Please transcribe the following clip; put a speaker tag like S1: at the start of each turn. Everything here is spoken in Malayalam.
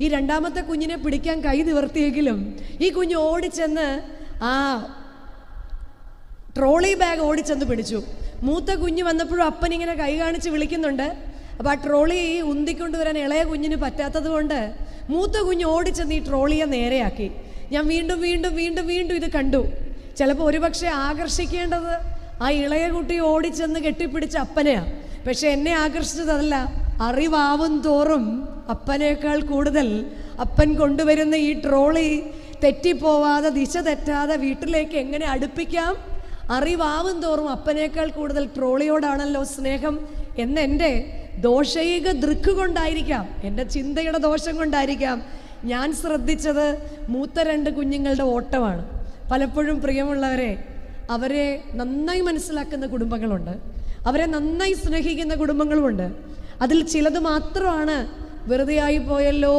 S1: ഈ രണ്ടാമത്തെ കുഞ്ഞിനെ പിടിക്കാൻ കൈ നിവർത്തിയെങ്കിലും ഈ കുഞ്ഞ് ഓടിച്ചെന്ന് ആ ട്രോളി ബാഗ് ഓടിച്ചെന്ന് പിടിച്ചു. മൂത്ത കുഞ്ഞ് വന്നപ്പോഴും അപ്പൻ ഇങ്ങനെ കൈ കാണിച്ച് വിളിക്കുന്നുണ്ട്. അപ്പോൾ ആ ട്രോളി ഉന്തിക്കൊണ്ടുവരാൻ ഇളയ കുഞ്ഞിന് പറ്റാത്തത് കൊണ്ട് മൂത്ത കുഞ്ഞ് ഓടിച്ചെന്ന് ഈ ട്രോളിയെ നേരെയാക്കി. ഞാൻ വീണ്ടും വീണ്ടും വീണ്ടും വീണ്ടും ഇത് കണ്ടു. ചിലപ്പോൾ ഒരുപക്ഷെ ആകർഷിക്കേണ്ടത് ആ ഇളയ കുട്ടി ഓടിച്ചെന്ന് കെട്ടിപ്പിടിച്ച അപ്പനെയാണ് പക്ഷെ എന്നെ ആകർഷിച്ചതല്ല. അറിവാവും തോറും അപ്പനേക്കാൾ കൂടുതൽ അപ്പൻ കൊണ്ടുവരുന്ന ഈ ട്രോളി തെറ്റിപ്പോവാതെ ദിശ തെറ്റാതെ വീട്ടിലേക്ക് എങ്ങനെ അടുപ്പിക്കാം? അറിവാവും തോറും അപ്പനേക്കാൾ കൂടുതൽ ട്രോളിയോടാണല്ലോ സ്നേഹം എന്ന് എന്റെ ദോഷൈക ദൃക്ക് കൊണ്ടായിരിക്കാം എന്റെ ചിന്തയുടെ ദോഷം കൊണ്ടായിരിക്കാം. ഞാൻ ശ്രദ്ധിച്ചത് മൂത്ത രണ്ട് കുഞ്ഞുങ്ങളുടെ ഓട്ടമാണ്. പലപ്പോഴും പ്രിയമുള്ളവരെ അവരെ നന്നായി മനസ്സിലാക്കുന്ന കുടുംബങ്ങളുണ്ട്. അവരെ നന്നായി സ്നേഹിക്കുന്ന കുടുംബങ്ങളുമുണ്ട്. അതിൽ ചിലത് മാത്രമാണ് വെറുതെയായി പോയല്ലോ.